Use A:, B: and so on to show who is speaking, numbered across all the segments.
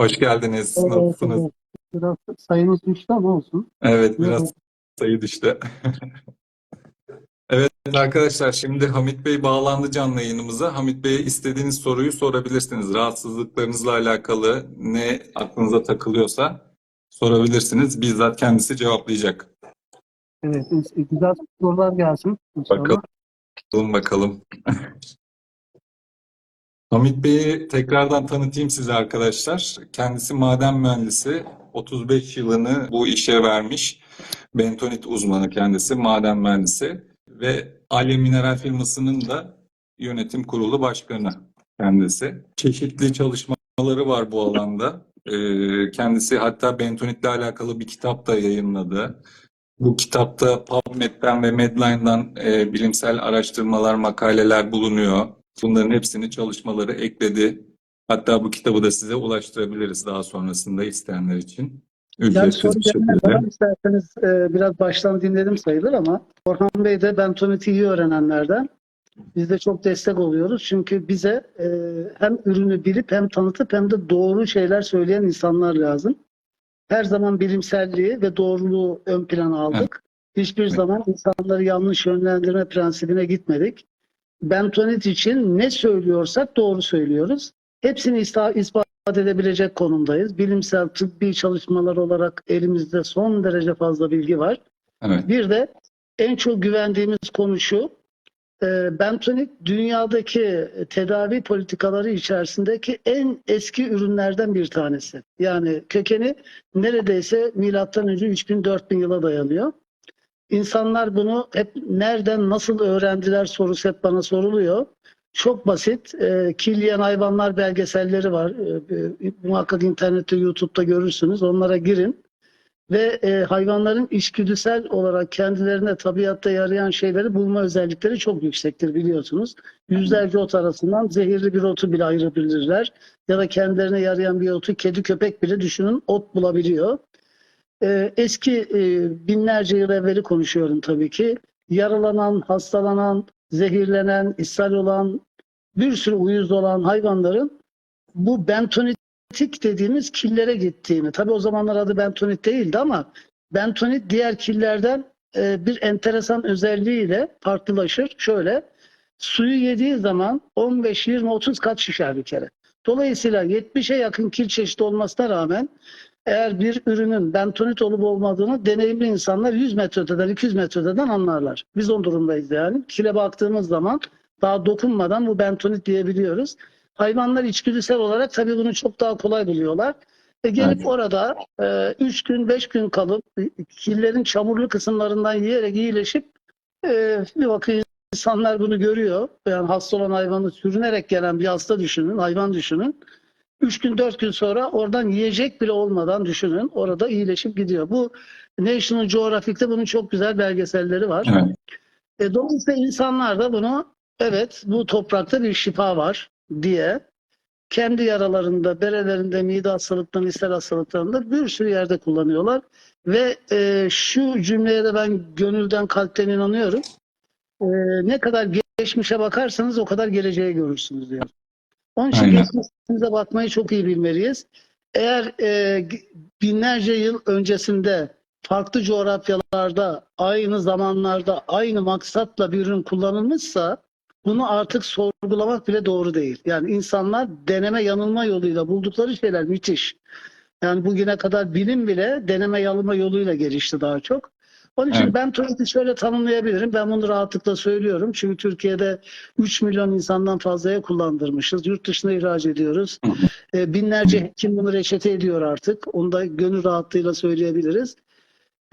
A: Hoş geldiniz. Nasılsınız?
B: Evet, biraz sayımız düştü ama olsun.
A: Evet, biraz
B: Evet.
A: sayı düştü. Evet arkadaşlar, şimdi Hamit Bey bağlandı canlı yayınımıza. Hamit Bey'e istediğiniz soruyu sorabilirsiniz. Rahatsızlıklarınızla alakalı ne aklınıza takılıyorsa sorabilirsiniz. Bizzat kendisi cevaplayacak.
B: Evet, güzel sorular gelsin inşallah.
A: Bakalım bakalım. Hamit Bey'i tekrardan tanıtayım size arkadaşlar. Kendisi maden mühendisi. 35 yılını bu işe vermiş. Bentonit uzmanı kendisi, maden mühendisi. Ve Alya Mineral firmasının da yönetim kurulu başkanı kendisi. Çeşitli çalışmaları var bu alanda. Ee, Kendisi hatta Bentonitle alakalı bir kitap da yayınladı. Bu kitapta PubMed'den ve Medline'dan e, bilimsel araştırmalar, makaleler bulunuyor. Bunların hepsini çalışmaları ekledi. Hatta bu kitabı da size ulaştırabiliriz daha sonrasında isteyenler için.
B: Yani
A: Ücretsiz
B: soru
A: bir şekilde.
B: isterseniz e, biraz baştan dinledim sayılır ama Orhan Bey de Bentonit'i iyi öğrenenlerden. Biz de çok destek oluyoruz. Çünkü bize e, hem ürünü bilip hem tanıtıp hem de doğru şeyler söyleyen insanlar lazım. Her zaman bilimselliği ve doğruluğu ön plana aldık. Hiçbir
A: Evet.
B: zaman insanları yanlış yönlendirme prensibine gitmedik. Bentonit için ne söylüyorsak doğru söylüyoruz. Hepsini ispat edebilecek konumdayız. Bilimsel, tıbbi çalışmalar olarak elimizde son derece fazla bilgi var.
A: Evet,
B: Bir de en çok güvendiğimiz konu şu. e, Bentonit dünyadaki tedavi politikaları içerisindeki en eski ürünlerden bir tanesi. Yani kökeni neredeyse milattan önce 3000-4000 yıla dayanıyor. İnsanlar bunu hep nereden nasıl öğrendiler sorusu hep bana soruluyor. Çok basit. E, Kilyen hayvanlar belgeselleri var. E, muhakkak internette, YouTube'da görürsünüz. Onlara girin ve e, hayvanların içgüdüsel olarak kendilerine tabiatta yarayan şeyleri bulma özellikleri çok yüksektir biliyorsunuz. Yüzlerce ot arasından zehirli bir otu bile ayırabilirler. Ya da kendilerine yarayan bir otu kedi köpek bile düşünün ot bulabiliyor. E, eski e, binlerce yıl evveli konuşuyorum tabii ki. Yaralanan, hastalanan, zehirlenen, ishal olan, bir sürü uyuz olan hayvanların bu bentonit bentonit dediğimiz killere gittiğini. Tabii o zamanlar adı bentonit değildi ama bentonit diğer killerden e, bir enteresan özelliğiyle farklılaşır. Şöyle suyu yediği zaman 15, 20, 30 kat şişer bir kere. Dolayısıyla 70'e yakın kil çeşidi olmasına rağmen eğer bir ürünün bentonit olup olmadığını deneyimli insanlar 100 metreden 200 metreden anlarlar. Biz o durumdayız yani. Kile baktığımız zaman daha dokunmadan bu bentonit diyebiliyoruz. Hayvanlar içgüdüsel olarak tabii bunu çok daha kolay buluyorlar. E gelip
A: Evet.
B: orada 3 gün 5 gün kalıp e, killerin çamurlu kısımlarından yiyerek iyileşip e, bir bakın insanlar bunu görüyor. Yani hasta olan hayvanı sürünerek gelen bir hasta düşünün, hayvan düşünün. 3 gün 4 gün sonra oradan yiyecek bile olmadan düşünün. Orada iyileşip gidiyor. Bu National Geographic'te bunun çok güzel belgeselleri var.
A: evet,
B: E, dolayısıyla insanlar da bunu evet bu toprakta bir şifa var diye kendi yaralarında, berelerinde, mide hastalıklarında, ishal hastalıklarında bir sürü yerde kullanıyorlar. Ve e, şu cümleye de ben gönülden, kalpten inanıyorum. E, ne kadar geçmişe bakarsanız o kadar geleceği görürsünüz diyor. Onun için
A: Aynen.
B: geçmişimize bakmayı çok iyi bilmeliyiz. Eğer e, binlerce yıl öncesinde farklı coğrafyalarda aynı zamanlarda aynı maksatla bir ürün kullanılmışsa bunu artık sorgulamak bile doğru değil. Yani insanlar deneme yanılma yoluyla buldukları şeyler müthiş. Yani bugüne kadar bilim bile deneme yanılma yoluyla gelişti daha çok. Onun için
A: Evet.
B: ben tuvaleti şöyle tanımlayabilirim. Ben bunu rahatlıkla söylüyorum. Çünkü Türkiye'de 3 milyon insandan fazlaya kullandırmışız. Yurt dışına ihraç ediyoruz. E, binlerce hekim bunu reçete ediyor artık. Onu da gönül rahatlığıyla söyleyebiliriz.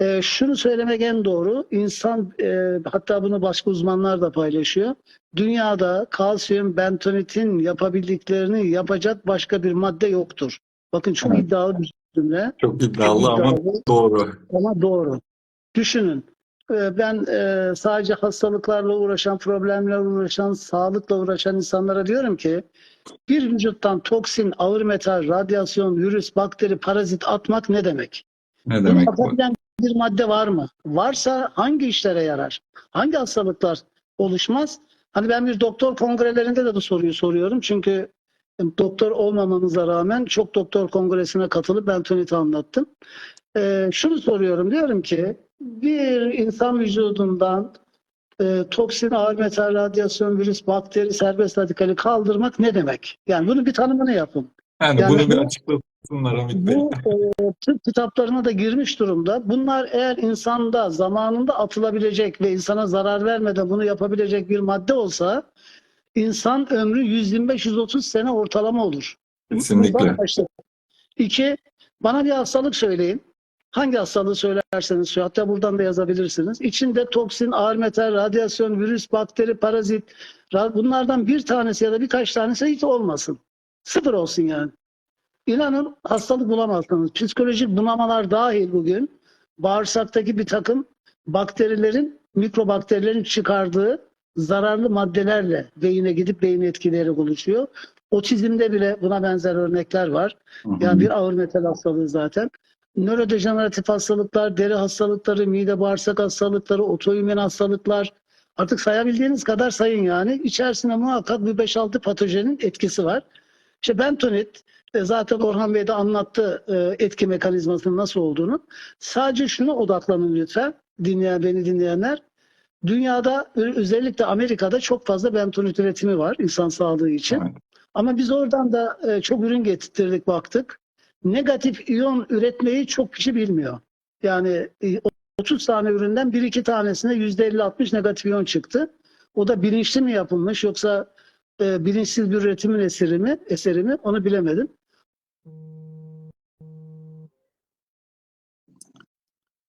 B: E, şunu söylemek en doğru. İnsan e, hatta bunu başka uzmanlar da paylaşıyor. Dünyada kalsiyum bentonitin yapabildiklerini yapacak başka bir madde yoktur. Bakın çok
A: Evet.
B: iddialı bir cümle.
A: çok iddialı ama
B: iddialı
A: doğru.
B: ama doğru. Düşünün. e, Ben e, sadece hastalıklarla uğraşan, problemlerle uğraşan, sağlıkla uğraşan insanlara diyorum ki bir vücuttan toksin, ağır metal, radyasyon, virüs, bakteri, parazit atmak ne demek?
A: Ne
B: Bunu
A: demek bu?
B: yapabilen bir madde var mı? Varsa hangi işlere yarar? Hangi hastalıklar oluşmaz? Hani ben bir doktor kongrelerinde de bu soruyu soruyorum. Çünkü doktor olmamamıza rağmen çok doktor kongresine katılıp bentoniti anlattım. Ee, şunu soruyorum diyorum ki bir insan vücudundan e, toksin, ağır metal, radyasyon, virüs, bakteri, serbest radikali kaldırmak ne demek? Yani bunun bir tanımını yapın.
A: Yani,
B: Yani
A: bunu bir açıklasınlar Hamit Bey.
B: Bu e, tıp kitaplarına da girmiş durumda. Bunlar eğer insanda zamanında atılabilecek ve insana zarar vermeden bunu yapabilecek bir madde olsa insan ömrü 125-130 sene ortalama olur.
A: Kesinlikle.
B: İki, bana bir hastalık söyleyin. Hangi hastalığı söylerseniz şu hatta buradan da yazabilirsiniz. İçinde toksin, ağır metal, radyasyon, virüs, bakteri, parazit ra- bunlardan bir tanesi ya da birkaç tanesi hiç olmasın. Sıfır olsun yani. İnanın hastalık bulamazsınız. Psikolojik bunamalar dahil bugün bağırsaktaki bir takım bakterilerin, mikrobakterilerin çıkardığı zararlı maddelerle beyine gidip beyin etkileri oluşuyor. Otizmde bile buna benzer örnekler var. Yani bir ağır metal hastalığı zaten. Nörodejeneratif hastalıklar, deri hastalıkları, mide bağırsak hastalıkları, otoimmün hastalıklar artık sayabildiğiniz kadar sayın yani. İçerisinde muhakkak bir 5-6 patojenin etkisi var. İşte bentonit e, zaten Orhan Bey de anlattı e, etki mekanizmasının nasıl olduğunu. Sadece şuna odaklanın lütfen dinleyen beni dinleyenler. Dünyada özellikle Amerika'da çok fazla bentonit üretimi var insan sağlığı için.
A: Evet.
B: Ama biz oradan da e, çok ürün getirdik baktık. Negatif iyon üretmeyi çok kişi bilmiyor. Yani e, 30 tane üründen 1-2 tanesine %50-60 negatif iyon çıktı. O da bilinçli mi yapılmış yoksa e, bilinçsiz bir üretimin eseri mi, eseri mi onu bilemedim.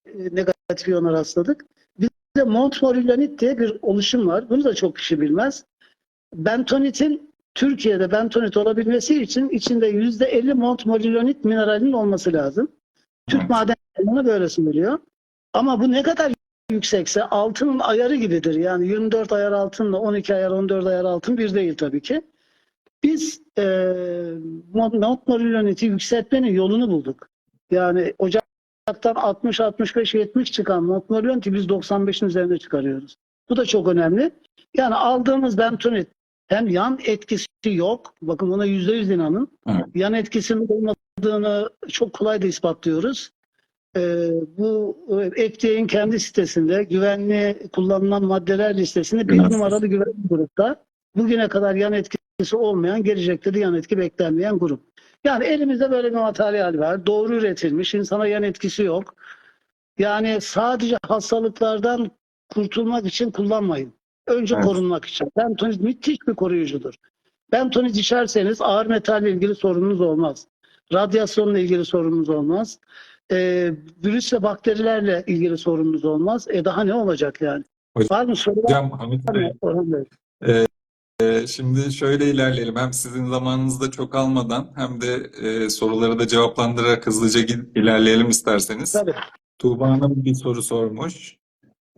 B: E, negatif iyona rastladık. Bir de Montmorillonit diye bir oluşum var. Bunu da çok kişi bilmez. Bentonitin Türkiye'de bentonit olabilmesi için içinde %50 Montmorillonit mineralinin olması lazım. Türk
A: Evet.
B: Maden Kanunu böyle söylüyor. Ama bu ne kadar yüksekse altının ayarı gibidir. Yani 24 ayar altınla 12 ayar 14 ayar altın bir değil tabii ki. Biz e, Montmorillonit'i yükseltmenin yolunu bulduk. Yani ocaktan 60 65 70 çıkan Montmorillonit'i biz 95'in üzerine çıkarıyoruz. Bu da çok önemli. Yani aldığımız bentonit hem yan etkisi yok. Bakın buna %100 inanın.
A: Evet.
B: Yan etkisinin olmadığını çok kolay da ispatlıyoruz. Ee, bu FDA'nin kendi sitesinde güvenli kullanılan maddeler listesinde bir numaralı güvenli grupta bugüne kadar yan etkisi olmayan, gelecekte de yan etki beklenmeyen grup. Yani elimizde böyle bir materyal var. Doğru üretilmiş, insana yan etkisi yok. Yani sadece hastalıklardan kurtulmak için kullanmayın. Önce
A: Evet.
B: korunmak için. Bentonit müthiş bir koruyucudur. Bentonit içerseniz ağır metalle ilgili sorununuz olmaz. Radyasyonla ilgili sorununuz olmaz. Ee, virüs ve bakterilerle ilgili sorununuz olmaz. E daha ne olacak yani?
A: Hocam-
B: Var mı soru?
A: Hocam Hamit Bey,
B: Orhan Bey?
A: e, şimdi şöyle ilerleyelim. Hem sizin zamanınızı da çok almadan hem de e, soruları da cevaplandırarak hızlıca ilerleyelim isterseniz.
B: Tabii.
A: Tuğba Hanım bir soru sormuş.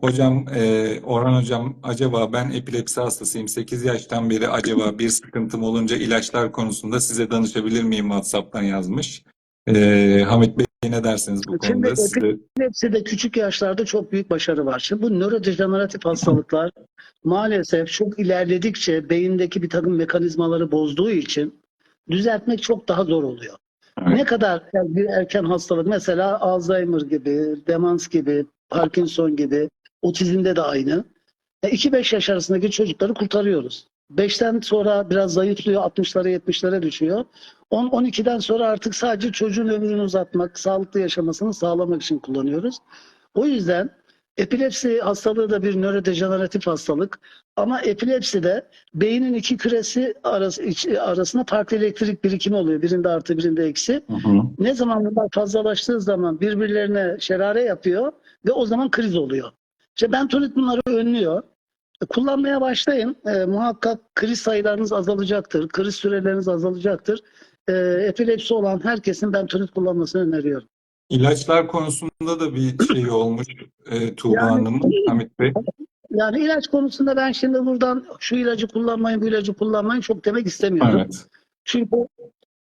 A: Hocam, e, Orhan Hocam acaba ben epilepsi hastasıyım. 8 yaştan beri acaba bir sıkıntım olunca ilaçlar konusunda size danışabilir miyim WhatsApp'tan yazmış. E, Hamit Bey ne dersiniz bu
B: Şimdi
A: konuda? Size-
B: Hepsi de küçük yaşlarda çok büyük başarı var. Şimdi bu nörodejeneratif hastalıklar maalesef çok ilerledikçe beyindeki bir takım mekanizmaları bozduğu için düzeltmek çok daha zor oluyor.
A: Evet.
B: Ne kadar bir erken hastalık mesela Alzheimer gibi, demans gibi, Parkinson gibi, otizmde de aynı. 2-5 yaş arasındaki çocukları kurtarıyoruz. 5'ten sonra biraz zayıflıyor, 60'lara 70'lere düşüyor. 10-12'den sonra artık sadece çocuğun ömrünü uzatmak, sağlıklı yaşamasını sağlamak için kullanıyoruz. O yüzden epilepsi hastalığı da bir nörodejeneratif hastalık. Ama epilepside beynin iki küresi arası, arasında farklı elektrik birikimi oluyor. Birinde artı birinde eksi.
A: Hı hı.
B: Ne zaman bunlar fazlalaştığı zaman birbirlerine şerare yapıyor ve o zaman kriz oluyor. İşte bentonit bunları önlüyor. E, Kullanmaya başlayın. E, muhakkak kriz sayılarınız azalacaktır. Kriz süreleriniz azalacaktır. E, epilepsi olan herkesin bentonit kullanmasını öneriyorum.
A: İlaçlar konusunda da bir şey olmuş e, Tuğba
B: Yani-
A: Hanım'ın, Hamit Bey.
B: Yani ilaç konusunda ben şimdi buradan şu ilacı kullanmayın, bu ilacı kullanmayın çok demek istemiyorum.
A: Evet.
B: Çünkü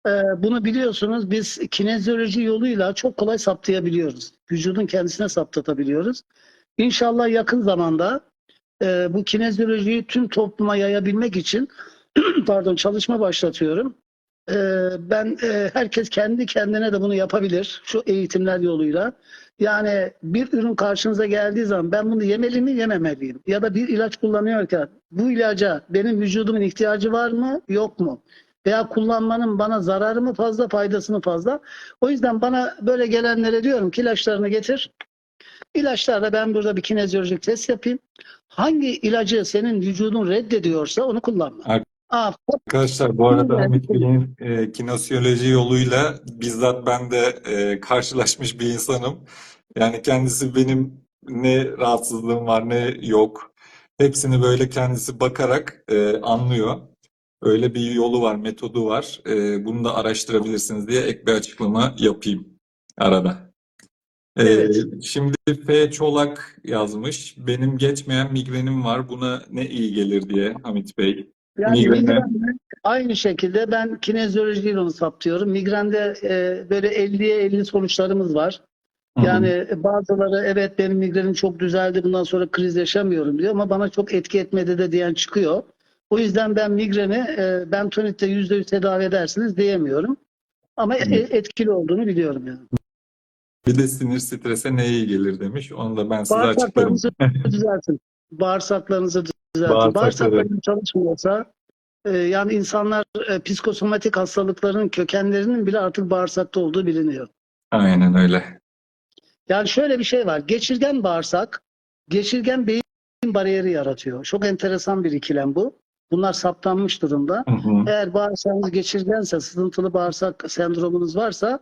B: e, bunu biliyorsunuz biz kinezyoloji yoluyla çok kolay saptayabiliyoruz. Vücudun kendisine saptatabiliyoruz. İnşallah yakın zamanda e, bu kinezyolojiyi tüm topluma yayabilmek için pardon çalışma başlatıyorum. e, ben e, herkes kendi kendine de bunu yapabilir şu eğitimler yoluyla. Yani bir ürün karşınıza geldiği zaman ben bunu yemeli mi yememeliyim? Ya da bir ilaç kullanıyorken bu ilaca benim vücudumun ihtiyacı var mı yok mu? Veya kullanmanın bana zararı mı fazla faydası mı fazla? O yüzden bana böyle gelenlere diyorum ki ilaçlarını getir. İlaçlarla ben burada bir kinezyolojik test yapayım. Hangi ilacı senin vücudun reddediyorsa onu kullanma.
A: Ar-
B: Aa,
A: Arkadaşlar bu arada. Hamit Bey'in e, kinesiyoloji yoluyla bizzat ben de e, karşılaşmış bir insanım. Yani kendisi benim ne rahatsızlığım var ne yok. Hepsini böyle kendisi bakarak e, anlıyor. Öyle bir yolu var, metodu var. E, bunu da araştırabilirsiniz diye ek bir açıklama yapayım arada. E,
B: Evet.
A: şimdi F. Çolak yazmış. Benim geçmeyen migrenim var. Buna ne iyi gelir diye Hamit Bey.
B: Yani
A: Migrene.
B: migren aynı şekilde ben kinezyolojiyle onu saptıyorum. Migrende e, böyle 50'ye 50 sonuçlarımız var.
A: Hı hı.
B: Yani bazıları evet benim migrenim çok düzeldi bundan sonra kriz yaşamıyorum diyor ama bana çok etki etmedi de diyen çıkıyor. O yüzden ben migreni e, bentonitle %100 tedavi edersiniz diyemiyorum. Ama e-
A: Evet.
B: etkili olduğunu biliyorum yani.
A: Bir de sinir strese ne iyi gelir demiş. Onu da ben size açıklarım.
B: Bağırsaklarınızı düzeltin. Bağırsaklarınızı düzeltin.
A: Bağırsakları.
B: Bağırsaklarınız çalışmıyorsa e, yani insanlar e, psikosomatik hastalıkların kökenlerinin bile artık bağırsakta olduğu biliniyor.
A: Aynen öyle.
B: Yani şöyle bir şey var. Geçirgen bağırsak, geçirgen beyin bariyeri yaratıyor. Çok enteresan bir ikilem bu. Bunlar saptanmış durumda.
A: Hı hı.
B: Eğer bağırsağınız geçirgense, sızıntılı bağırsak sendromunuz varsa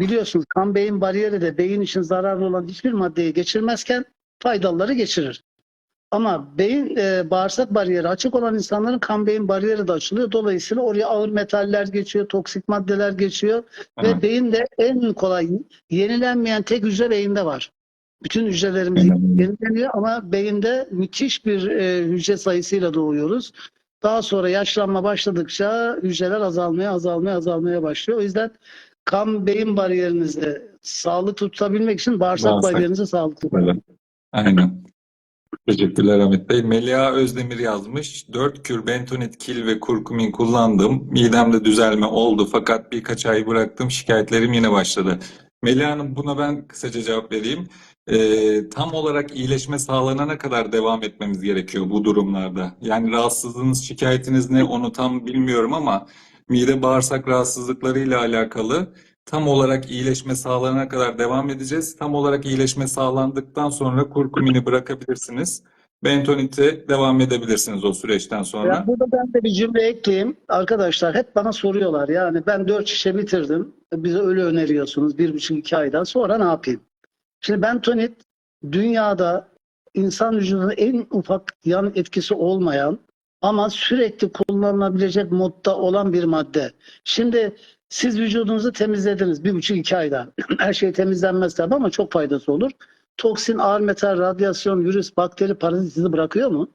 B: biliyorsunuz kan beyin bariyeri de beyin için zararlı olan hiçbir maddeyi geçirmezken faydalıları geçirir. Ama beyin e, bağırsak bariyeri açık olan insanların kan beyin bariyeri de açılıyor. Dolayısıyla oraya ağır metaller geçiyor, toksik maddeler geçiyor
A: Evet.
B: ve beyinde en kolay yenilenmeyen tek hücre beyinde var. Bütün hücrelerimiz yenileniyor ama beyinde müthiş bir e, hücre sayısıyla doğuyoruz. Daha sonra yaşlanma başladıkça hücreler azalmaya, azalmaya, azalmaya başlıyor. O yüzden kan beyin bariyerinizi sağlıklı tutabilmek için bağırsak
A: Bağırsak.
B: bariyerinizi sağlıklı.
A: Böyle. Aynen. Teşekkürler Hamit Bey. Melia Özdemir yazmış. 4 kür bentonit, kil ve kurkumin kullandım. Midemde düzelme oldu fakat birkaç ay bıraktım. Şikayetlerim yine başladı. Melia Hanım buna ben kısaca cevap vereyim. Ee, tam olarak iyileşme sağlanana kadar devam etmemiz gerekiyor bu durumlarda. Yani rahatsızlığınız, şikayetiniz ne onu tam bilmiyorum ama mide bağırsak rahatsızlıklarıyla alakalı tam olarak iyileşme sağlanana kadar devam edeceğiz. Tam olarak iyileşme sağlandıktan sonra kurkumini bırakabilirsiniz. Bentonit'e devam edebilirsiniz o süreçten sonra.
B: Ya burada ben de bir cümle ekleyeyim. Arkadaşlar hep bana soruyorlar. Yani ben 4 şişe bitirdim. Bize öyle öneriyorsunuz. bir buçuk iki aydan sonra ne yapayım? Şimdi bentonit dünyada insan vücuduna en ufak yan etkisi olmayan ama sürekli kullanılabilecek modda olan bir madde. Şimdi siz vücudunuzu temizlediniz bir buçuk iki ayda. Her şey temizlenmez tabii ama çok faydası olur. Toksin, ağır metal, radyasyon, virüs, bakteri, parazit sizi bırakıyor mu?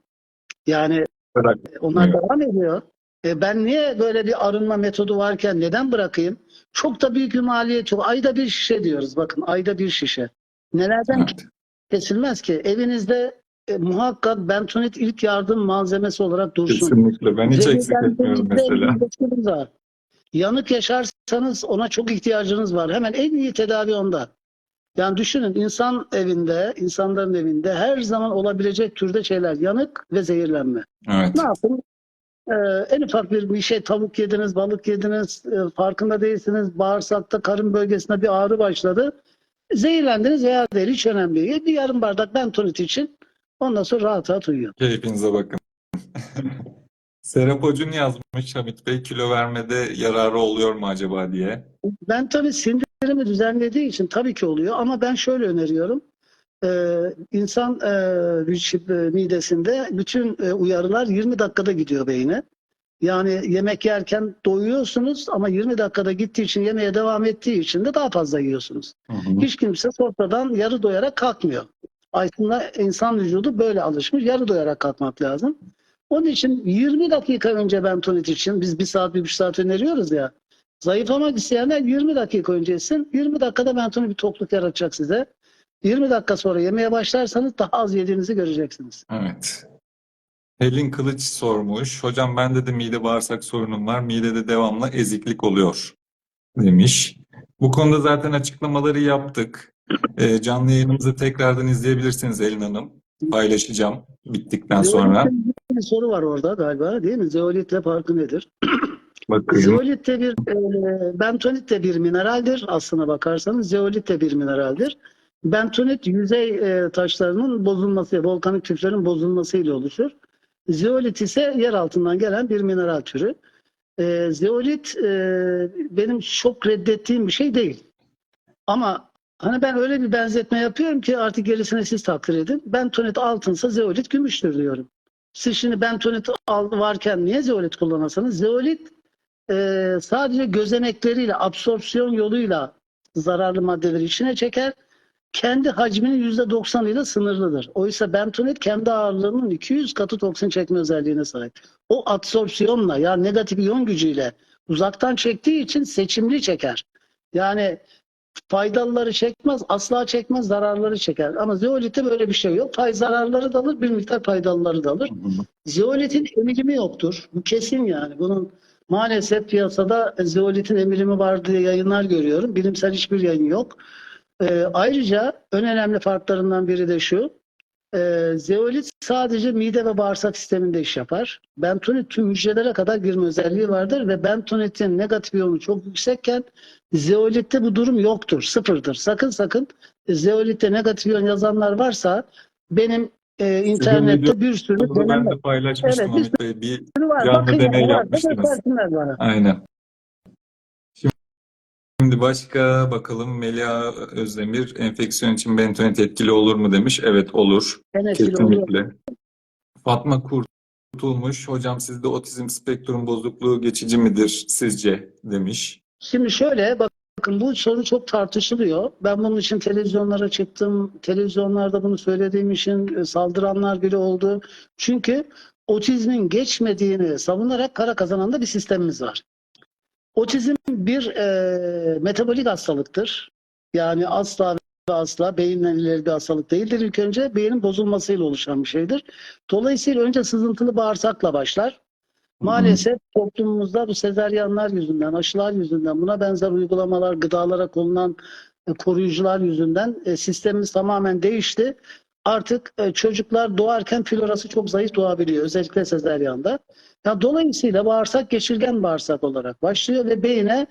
B: Yani
A: Bırak.
B: onlar devam ediyor. E ben niye böyle bir arınma metodu varken neden bırakayım? Çok da büyük bir maliyet yok. Ayda bir şişe diyoruz. Bakın ayda bir şişe. Nelerden
A: Evet.
B: kesilmez ki? Evinizde e, muhakkak bentonit ilk yardım malzemesi olarak dursun.
A: Kesinlikle. Ben hiç eksik etmiyorum mesela.
B: Var. Yanık yaşarsanız ona çok ihtiyacınız var. Hemen en iyi tedavi onda. Yani düşünün insan evinde, insanların evinde her zaman olabilecek türde şeyler yanık ve zehirlenme.
A: Evet.
B: Ne yapın? Ee, en ufak bir, bir şey tavuk yediniz, balık yediniz, e, farkında değilsiniz. Bağırsakta, karın bölgesinde bir ağrı başladı. Zehirlendiniz veya değil hiç önemli değil. Bir yarım bardak bentonit için ondan sonra rahat rahat uyuyun.
A: Keyfinize bakın. Serap Hocun yazmış Hamit Bey kilo vermede yararı oluyor mu acaba diye.
B: Bentonit sindirimi düzenlediği için tabii ki oluyor ama ben şöyle öneriyorum. Ee, insan e, e, midesinde bütün e, uyarılar 20 dakikada gidiyor beyine. Yani yemek yerken doyuyorsunuz ama 20 dakikada gittiği için yemeğe devam ettiği için de daha fazla yiyorsunuz.
A: Hı hı.
B: Hiç kimse sofradan yarı doyarak kalkmıyor. Aslında insan vücudu böyle alışmış. Yarı doyarak kalkmak lazım. Onun için 20 dakika önce bentonit için biz bir saat bir buçuk saat öneriyoruz ya. Zayıflamak isteyenler 20 dakika önce yesin. 20 dakikada bentonit bir tokluk yaratacak size. 20 dakika sonra yemeye başlarsanız daha az yediğinizi göreceksiniz.
A: Evet. Helin Kılıç sormuş. Hocam bende de mide bağırsak sorunum var. Midede devamlı eziklik oluyor demiş. Bu konuda zaten açıklamaları yaptık. Ee, canlı yayınımızı tekrardan izleyebilirsiniz Helin Hanım. Paylaşacağım bittikten sonra.
B: Bir soru var orada galiba değil mi? Zeolitle farkı nedir?
A: Bakın.
B: Zeolit de bir e, bentonit de bir mineraldir aslına bakarsanız. Zeolit de bir mineraldir. Bentonit yüzey e, taşlarının bozulması, volkanik tüplerin bozulmasıyla oluşur. Zeolit ise yer altından gelen bir mineral türü. E, zeolit e, benim çok reddettiğim bir şey değil. Ama hani ben öyle bir benzetme yapıyorum ki artık gerisini siz takdir edin. Bentonit altınsa zeolit gümüştür diyorum. Siz şimdi bentonit varken niye zeolit kullanasınız? Zeolit e, sadece gözenekleriyle, absorpsiyon yoluyla zararlı maddeleri içine çeker. Kendi hacminin %90'ıyla sınırlıdır. Oysa bentonit kendi ağırlığının 200 katı toksin çekme özelliğine sahip. O absorpsiyonla yani negatif iyon gücüyle uzaktan çektiği için seçimli çeker. Yani faydalıları çekmez, asla çekmez, zararları çeker. Ama zeolitte böyle bir şey yok. Pay zararları da alır, bir miktar faydalıları da alır. Zeolitin emilimi yoktur. Bu kesin yani. Bunun maalesef piyasada zeolitin emilimi var diye yayınlar görüyorum. Bilimsel hiçbir yayın yok. Ee, ayrıca en önemli farklarından biri de şu. Ee, zeolit sadece mide ve bağırsak sisteminde iş yapar. Bentonit tüm hücrelere kadar girme özelliği vardır ve bentonitin negatif iyonu çok yüksekken zeolitte bu durum yoktur. Sıfırdır. Sakın sakın zeolitte negatif iyon yazanlar varsa benim e, internette bir sürü
A: Bunu ben
B: deneme
A: de paylaşmıştım
B: Evet,
A: Hamit Bey. Bir canlı deney yapmıştınız. Aynen. Şimdi başka bakalım Melia Özdemir enfeksiyon için bentonit etkili olur mu demiş. Evet olur.
B: En etkili oluyor.
A: Kesinlikle. Fatma Kurtulmuş. Hocam sizde otizm spektrum bozukluğu geçici midir sizce demiş.
B: Şimdi şöyle bakın bu soru çok tartışılıyor. Ben bunun için televizyonlara çıktım. Televizyonlarda bunu söylediğim için e, saldıranlar bile oldu. Çünkü otizmin geçmediğini savunarak para kazanan da bir sistemimiz var. Otizm bir e, metabolik hastalıktır. Yani asla ve asla beyinle ileri bir hastalık değildir. İlk önce beynin bozulmasıyla oluşan bir şeydir. Dolayısıyla önce sızıntılı bağırsakla başlar. Maalesef toplumumuzda bu sezaryenler yüzünden, aşılar yüzünden, buna benzer uygulamalar, gıdalara konulan e, koruyucular yüzünden e, sistemimiz tamamen değişti. Artık e, çocuklar doğarken florası çok zayıf doğabiliyor. Özellikle sezaryanda. Ya dolayısıyla bağırsak geçirgen bağırsak olarak başlıyor ve beyine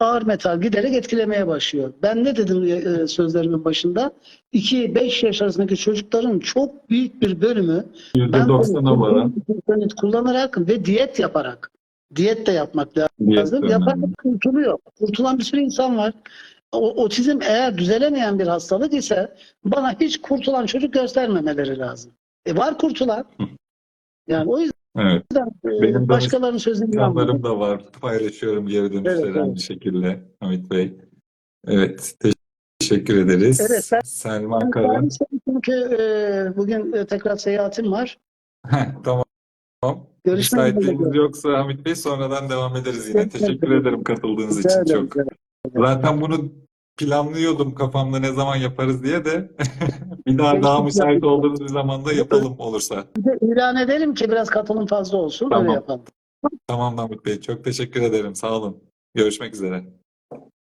B: ağır metal giderek etkilemeye başlıyor. Ben ne dedim e, sözlerimin başında? 2-5 yaş arasındaki çocukların çok büyük bir bölümü
A: %90'a varan
B: bentonit kullanarak ve diyet yaparak diyet de yapmak
A: diyet
B: lazım.
A: önemli.
B: Yaparak kurtuluyor. Kurtulan bir sürü insan var. O, otizm eğer düzelemeyen bir hastalık ise bana hiç kurtulan çocuk göstermemeleri lazım. E var kurtulan. Yani o yüzden
A: Evet.
B: e,
A: Benim
B: başkalarının sözünü.
A: Planlarım da var. Paylaşıyorum geri dönüşleri
B: Evet, evet.
A: şekilde Hamit Bey. Evet. Teşekkür ederiz.
B: Evet, ben-
A: Selman Kara.
B: Ben çünkü e, bugün e, tekrar seyahatim var.
A: Heh, tamam.
B: Görüşmek üzere.
A: Yoksa Hamit Bey sonradan devam ederiz yine.
B: Evet,
A: Teşekkür
B: evet.
A: ederim katıldığınız
B: Rica
A: için
B: ederim.
A: çok. Zaten bunu planlıyordum kafamda ne zaman yaparız diye de bir daha daha müsait olduğunuz bir zamanda yapalım olursa.
B: Bir de ilan edelim ki biraz katılım fazla olsun.
A: Tamam.
B: Öyle yapalım.
A: Tamam Hamit Bey. Çok teşekkür ederim. Sağ olun. Görüşmek üzere.